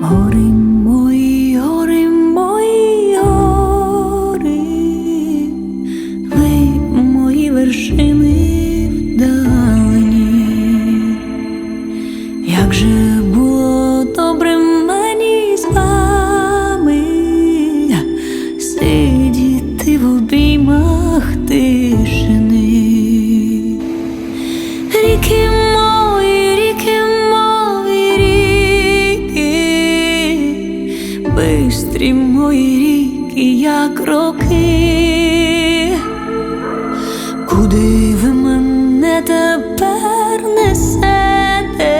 Гори мої, гори мої мої вершини вдалені, як же було добре мені з сидіти в обіймах тишини. Ріки мої ріки, як роки, куди ви мене тепер несете,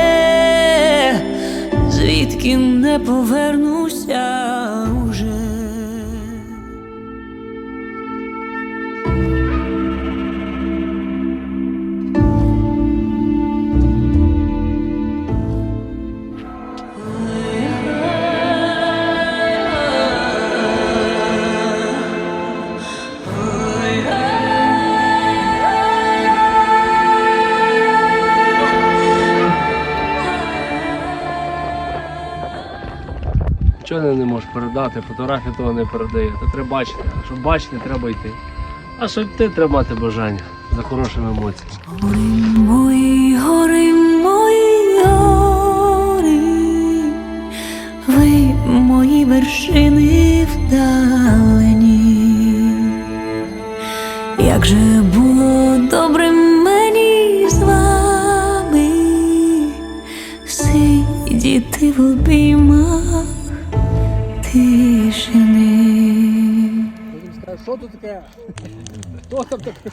звідки не повернуся Чого не, можеш передати, фотографія того не передає. Та треба бачити. А Щоб бачити, треба йти. А щоб йти, треба мати бажання за хорошими емоціями. Гори мої, гори мої, гори, ви мої вершини вдалені. Як же було добре мені з вами сидіти в обіймах Що тут таке? Хто там таке?